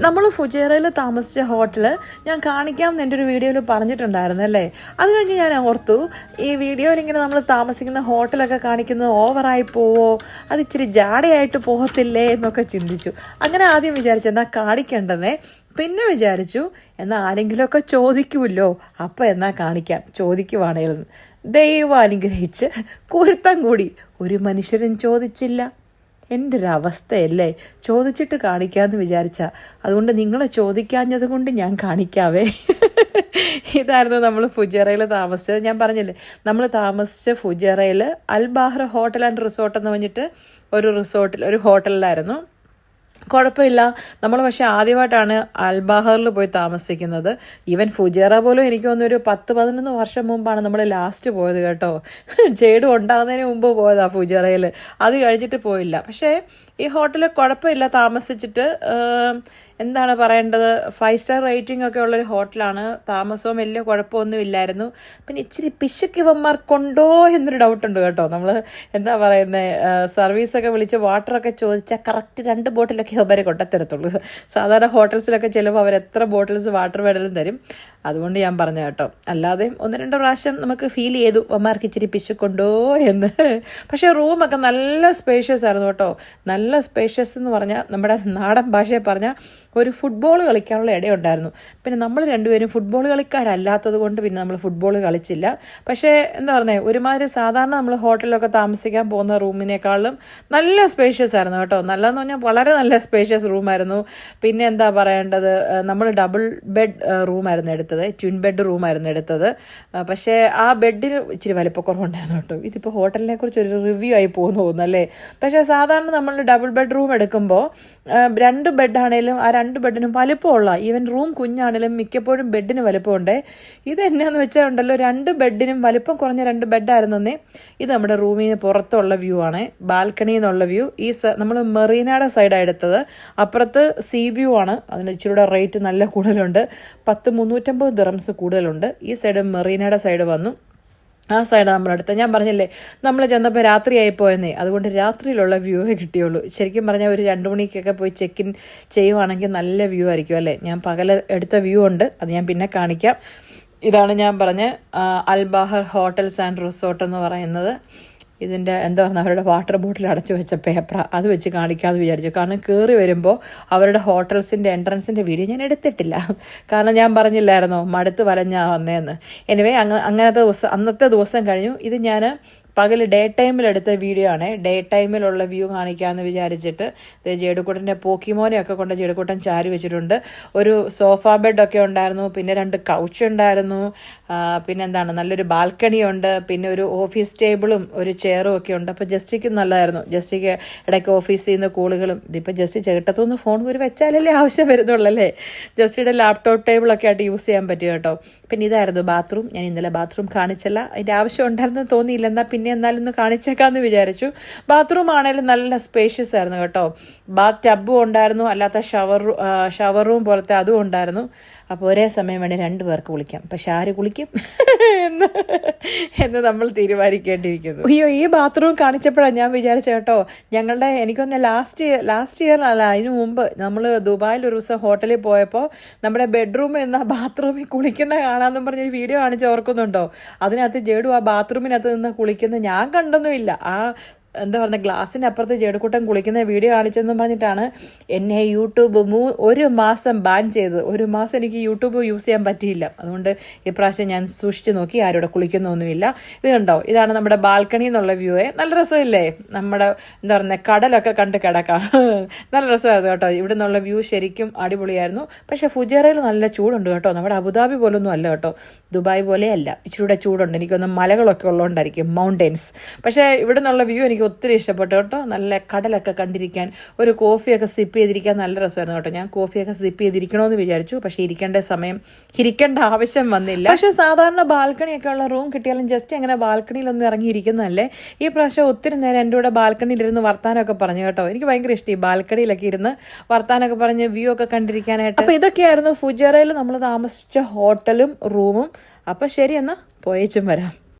നമ്മൾ ഫുജേറയിൽ താമസിച്ച ഹോട്ടൽ ഞാൻ കാണിക്കാം എന്റെ ഒരു വീഡിയോയിൽ പറഞ്ഞിട്ടുണ്ടായിരുന്നു അല്ലേ? അത് കഴിഞ്ഞ് ഞാൻ ഓർത്തു ഈ വീഡിയോയിൽ ഇങ്ങനെ നമ്മൾ താമസിക്കുന്ന ഹോട്ടലൊക്കെ കാണിക്കുന്നത് ഓവറായി പോവോ? അത് ഇച്ചിരി ജാടയായിട്ട് പോകത്തില്ലേ എന്നൊക്കെ ചിന്തിച്ചു. അങ്ങനെ ആദ്യം വിചാരിച്ചു എന്നാൽ കാണിക്കേണ്ടതേ പിന്നെ വിചാരിച്ചു എന്നാൽ ആരെങ്കിലുമൊക്കെ ചോദിക്കുമല്ലോ അപ്പം എന്നാൽ കാണിക്കാം. ചോദിക്കുവാണേലും ദൈവം അനുഗ്രഹിച്ച് കുരുത്തം കൂടി. ഒരു മനുഷ്യരും ചോദിച്ചില്ല. എന്റെ ഒരു അവസ്ഥയല്ലേ ചോദിച്ചിട്ട് കാണിക്കാമെന്ന് വിചാരിച്ച. അതുകൊണ്ട് നിങ്ങളെ ചോദിക്കാഞ്ഞത് കൊണ്ട് ഞാൻ കാണിക്കാവേ. ഇതായിരുന്നു നമ്മൾ ഫുജറയിൽ താമസിച്ചത്. ഞാൻ പറഞ്ഞില്ലേ നമ്മൾ താമസിച്ച ഫുജറയിൽ Al Bahra hotel and resort എന്ന് പറഞ്ഞിട്ട് ഒരു റിസോർട്ടിൽ ഒരു ഹോട്ടലിലായിരുന്നു. കുഴപ്പമില്ല. നമ്മൾ പക്ഷേ ആദ്യമായിട്ടാണ് അൽബാഹറിൽ പോയി താമസിക്കുന്നത്. ഈവൻ ഫുജേറ പോലും എനിക്ക് തോന്നുന്നൊരു പത്ത് പതിനൊന്ന് വർഷം മുമ്പാണ് നമ്മൾ ലാസ്റ്റ് പോയത് കേട്ടോ. ചേട് ഉണ്ടാകുന്നതിന് മുമ്പ് പോയതാ ഫുജേറയിൽ. അത് കഴിഞ്ഞിട്ട് പോയില്ല. പക്ഷേ ഈ ഹോട്ടലിൽ കുഴപ്പമില്ല താമസിച്ചിട്ട്. എന്താണ് പറയേണ്ടത്? ഫൈവ് സ്റ്റാർ റേറ്റിംഗ് ഒക്കെ ഉള്ളൊരു ഹോട്ടലാണ്. താമസവും വലിയ കുഴപ്പമൊന്നും ഇല്ലായിരുന്നു. പിന്നെ ഇച്ചിരി പിശുക്ക് ഇവന്മാർക്കുണ്ടോ എന്നൊരു ഡൗട്ടുണ്ട് കേട്ടോ. നമ്മൾ എന്താ പറയുന്നത് സർവീസൊക്കെ വിളിച്ച് വാട്ടറൊക്കെ ചോദിച്ചാൽ കറക്റ്റ് രണ്ട് ബോട്ടിലൊക്കെ അവരെ കൊണ്ടത്തരത്തുള്ളൂ. സാധാരണ ഹോട്ടൽസിലൊക്കെ ചിലപ്പോൾ അവർ എത്ര ബോട്ടിൽസ് വാട്ടർ വേണേലും തരും. അതുകൊണ്ട് ഞാൻ പറഞ്ഞു കേട്ടോ. അല്ലാതെ ഒന്ന് രണ്ട് പ്രാവശ്യം നമുക്ക് ഫീൽ ചെയ്തു അമ്മമാർക്ക് ഇച്ചിരി പിശുക്കുണ്ടോ എന്ന്. പക്ഷേ റൂമൊക്കെ നല്ല സ്പേഷ്യസ് ആയിരുന്നു കേട്ടോ. നല്ല സ്പേഷ്യസ് എന്ന് പറഞ്ഞാൽ നമ്മുടെ നാടൻ ഭാഷയെ പറഞ്ഞാൽ ഒരു ഫുട്ബോൾ കളിക്കാനുള്ള ഇടയുണ്ടായിരുന്നു. പിന്നെ നമ്മൾ രണ്ടുപേരും ഫുട്ബോൾ കളിക്കാരല്ലാത്തത് കൊണ്ട് പിന്നെ നമ്മൾ ഫുട്ബോൾ കളിച്ചില്ല. പക്ഷേ എന്താ പറയുന്നത് ഒരുമാതിരി സാധാരണ നമ്മൾ ഹോട്ടലിലൊക്കെ താമസിക്കാൻ പോകുന്ന റൂമിനേക്കാളും നല്ല സ്പേഷ്യസ് ആയിരുന്നു കേട്ടോ. നല്ലതെന്ന് പറഞ്ഞാൽ വളരെ നല്ല സ്പേഷ്യസ് റൂമായിരുന്നു. പിന്നെ എന്താ പറയേണ്ടത് നമ്മൾ ഡബിൾ ബെഡ് റൂമായിരുന്നു എടുത്തത്. ട്വിൻ ബെഡ് റൂമായിരുന്നു എടുത്തത്. പക്ഷേ ആ ബെഡിന് ഇച്ചിരി വലിപ്പക്കുറവുണ്ടായിരുന്നു കേട്ടോ. ഇതിപ്പോൾ ഹോട്ടലിനെ കുറിച്ച് ഒരു റിവ്യൂ ആയി പോകുന്നു തോന്നുന്നു അല്ലേ? പക്ഷേ സാധാരണ നമ്മൾ ഡബിൾ ബെഡ് റൂം എടുക്കുമ്പോൾ രണ്ട് ബെഡാണേലും ആ രണ്ട് ബെഡിനും വലിപ്പമുള്ള ഈവൻ റൂം കുഞ്ഞാണേലും മിക്കപ്പോഴും ബെഡിന് വലിപ്പമുണ്ട്. ഇത് എന്നാന്ന് വെച്ചാൽ ഉണ്ടല്ലോ രണ്ട് ബെഡിനും വലിപ്പം കുറഞ്ഞ രണ്ട് ബെഡായിരുന്നേ ഇത് നമ്മുടെ റൂമിൽ നിന്ന് പുറത്തുള്ള വ്യൂ ആണ്. ബാൽക്കണിയിൽ നിന്നുള്ള വ്യൂ ഈ നമ്മൾ മെറീനയുടെ സൈഡാണ് എടുത്തത്. അപ്പുറത്ത് സീ വ്യൂ ആണ്. അതിന് ഇച്ചിരി റേറ്റ് നല്ല കൂടുതലുണ്ട്. പത്ത് മുന്നൂറ്റമ്പത് ദിറംസ് കൂടുതലുണ്ട്. ഈ സൈഡ് മെറീനയുടെ സൈഡ് വന്നു. ആ സൈഡ് നമ്മളടുത്ത് ഞാൻ പറഞ്ഞില്ലേ നമ്മൾ ചെന്നപ്പോൾ രാത്രിയായി പോയെന്നേ. അതുകൊണ്ട് രാത്രിയിലുള്ള വ്യൂവേ കിട്ടിയുള്ളൂ. ശരിക്കും പറഞ്ഞാൽ ഒരു രണ്ട് മണിക്കൊക്കെ പോയി ചെക്ക് ഇൻ ചെയ്യുവാണെങ്കിൽ നല്ല വ്യൂ ആയിരിക്കും അല്ലേ? ഞാൻ പകൽ എടുത്ത വ്യൂ ഉണ്ട്. അത് ഞാൻ പിന്നെ കാണിക്കാം. ഇതാണ് ഞാൻ പറഞ്ഞ അൽബാഹർ ഹോട്ടൽസ് ആൻഡ് റിസോർട്ട് എന്ന് പറയുന്നത്. ഇതിന്റെ എന്താ പറയുക അവരുടെ വാട്ടർ ബോട്ടിൽ അടച്ചു വെച്ച പേപ്പർ അത് വെച്ച് കാണിക്കാമെന്ന് വിചാരിച്ചു. കാരണം കയറി വരുമ്പോൾ അവരുടെ ഹോട്ടൽസിന്റെ എൻട്രൻസിന്റെ വീഡിയോ ഞാൻ എടുത്തിട്ടില്ല. കാരണം ഞാൻ പറഞ്ഞില്ലായിരുന്നോ മടുത്ത് വലഞ്ഞാ വന്നേന്ന്. എനിവേ അങ്ങ അങ്ങനത്തെ ദിവസം അന്നത്തെ ദിവസം കഴിഞ്ഞു. ഇത് ഞാൻ പകൽ ഡേ ടൈമിൽ എടുത്ത വീഡിയോ ആണ്. ഡേ ടൈമിലുള്ള വ്യൂ കാണിക്കാമെന്ന് വിചാരിച്ചിട്ട് ജേടുക്കൂട്ടന്റെ പോക്കിമോനെ പോക്കിമോനെയൊക്കെ കൊണ്ട് ജേടുക്കൂട്ടൻ ചാരി വെച്ചിട്ടുണ്ട്. ഒരു സോഫ ബെഡൊക്കെ ഉണ്ടായിരുന്നു. പിന്നെ രണ്ട് കൗച്ച് ഉണ്ടായിരുന്നു. പിന്നെന്താണ്? നല്ലൊരു ബാൽക്കണി ഉണ്ട്. പിന്നെ ഒരു ഓഫീസ് ടേബിളും ഒരു ചെയറും ഒക്കെ ഉണ്ട്. അപ്പോൾ ജസ്റ്റിക്ക് നല്ലതായിരുന്നു. ജസ്റ്റിക്ക് ഇടയ്ക്ക് ഓഫീസിൽ നിന്ന് കോളുകളും ഇതിപ്പോൾ ജസ്റ്റ് ചേട്ടത്തുനിന്ന് ഫോൺ ഒരു വെച്ചാലല്ലേ ആവശ്യം വരുന്നുള്ളല്ലേ ജസ്റ്റിയുടെ ലാപ്ടോപ്പ് ടേബിളൊക്കെ ആയിട്ട് യൂസ് ചെയ്യാൻ പറ്റും കേട്ടോ. പിന്നെ ഇതായിരുന്നു ബാത്റൂം ഞാൻ ഇന്നലെ ബാത്റൂം കാണിച്ചല്ല. അതിന്റെ ആവശ്യം ഉണ്ടായിരുന്നു തോന്നിയില്ല. എന്നാൽ പിന്നെ എന്നാലും ഒന്ന് കാണിച്ചേക്കാമെന്ന് വിചാരിച്ചു. ബാത്റൂം ആണെങ്കിലും നല്ല സ്പേഷ്യസ് ആയിരുന്നു കേട്ടോ. ബാത്ത് ടബും ഉണ്ടായിരുന്നു അല്ലാത്ത ഷവർ ഷവർ റൂം പോലത്തെ അതും ഉണ്ടായിരുന്നു. അപ്പോൾ ഒരേ സമയം വേണേൽ രണ്ട് പേർക്ക് കുളിക്കാം. പക്ഷെ ആര് കുളിക്കും? എന്ന് എന്ന് നമ്മൾ തീരുമാനിക്കേണ്ടിയിരിക്കുന്നു. അയ്യോ ഈ ബാത്റൂം കാണിച്ചപ്പോഴാണ് ഞാൻ വിചാരിച്ച കേട്ടോ. ഞങ്ങളുടെ എനിക്കൊന്ന് ലാസ്റ്റ് ഇയർ ലാസ്റ്റ് ഇയർ അല്ല അതിന് മുമ്പ് നമ്മൾ ദുബായിൽ ഒരു ദിവസം ഹോട്ടലിൽ പോയപ്പോൾ നമ്മുടെ ബെഡ്റൂമിൽ എന്ന ബാത്റൂമിൽ കുളിക്കുന്ന കാണാമെന്നും പറഞ്ഞൊരു വീഡിയോ കാണിച്ച് ഓർക്കുന്നുണ്ടോ? അതിനകത്ത് ജേഡു ആ ബാത്റൂമിനകത്ത് നിന്ന് ഞാൻ കണ്ടൊന്നുമില്ല. ആ എന്താ പറയുക ഗ്ലാസ്സിനപ്പുറത്ത് ജേടുക്കൂട്ടം കുളിക്കുന്ന വീഡിയോ കാണിച്ചെന്നും പറഞ്ഞിട്ടാണ് എന്നെ യൂട്യൂബ് മൂ ഒരു മാസം ബാൻ ചെയ്തത്. ഒരു മാസം എനിക്ക് യൂട്യൂബ് യൂസ് ചെയ്യാൻ പറ്റിയില്ല. അതുകൊണ്ട് ഇപ്രാവശ്യം ഞാൻ സൂക്ഷിച്ച് നോക്കി ആരും ഇവിടെ കുളിക്കുന്നൊന്നുമില്ല. ഇത് കണ്ടോ? ഇതാണ് നമ്മുടെ ബാൽക്കണി എന്നുള്ള വ്യൂവേ നല്ല രസമില്ലേ? നമ്മുടെ എന്താ പറയുക കടലൊക്കെ കണ്ട് കിടക്കാം. നല്ല രസമായിരുന്നു കേട്ടോ. ഇവിടെ നിന്നുള്ള വ്യൂ ശരിക്കും അടിപൊളിയായിരുന്നു. പക്ഷേ ഫുജേറയിൽ നല്ല ചൂടുണ്ട് കേട്ടോ. നമ്മുടെ അബുദാബി പോലൊന്നും അല്ല കേട്ടോ. ദുബായ് പോലെയല്ല. ഇച്ചിരൂടെ ചൂടുണ്ട്. എനിക്കൊന്ന് മലകളൊക്കെ ഉള്ളതുകൊണ്ടായിരിക്കും മൗണ്ടൻസ് പക്ഷേ ഇവിടെ നിന്നുള്ള വ്യൂ എനിക്ക് ഒത്തിരി ഇഷ്ടപ്പെട്ടു കേട്ടോ. നല്ല കടലൊക്കെ കണ്ടിരിക്കാൻ ഒരു കോഫിയൊക്കെ സിപ്പ് ചെയ്തിരിക്കാൻ നല്ല രസമായിരുന്നു കേട്ടോ. ഞാൻ കോഫിയൊക്കെ സിപ്പ് ചെയ്തിരിക്കണമെന്ന് വിചാരിച്ചു പക്ഷേ ഇരിക്കേണ്ട സമയം ഇരിക്കേണ്ട ആവശ്യം വന്നില്ല. പക്ഷേ സാധാരണ ബാൽക്കണിയൊക്കെ ഉള്ള റൂം കിട്ടിയാലും ജസ്റ്റ് അങ്ങനെ ബാൽക്കണിയിലൊന്നും ഇറങ്ങിയിരിക്കുന്നതല്ലേ? ഈ പ്രാവശ്യം ഒത്തിരി നേരം എന്റെ കൂടെ ബാൽക്കണിയിലിരുന്ന് വർത്താനമൊക്കെ പറഞ്ഞു കേട്ടോ. എനിക്ക് ഭയങ്കര ഇഷ്ടമായി ബാൽക്കണിയിലൊക്കെ ഇരുന്ന് വർത്താനമൊക്കെ പറഞ്ഞ് വ്യൂ ഒക്കെ കണ്ടിരിക്കാനായിട്ട്. അപ്പോൾ ഇതൊക്കെയായിരുന്നു ഫുജറയിൽ നമ്മൾ താമസിച്ച ഹോട്ടലും റൂമും. അപ്പോൾ ശരി എന്നാൽ പോയേച്ചും വരാം.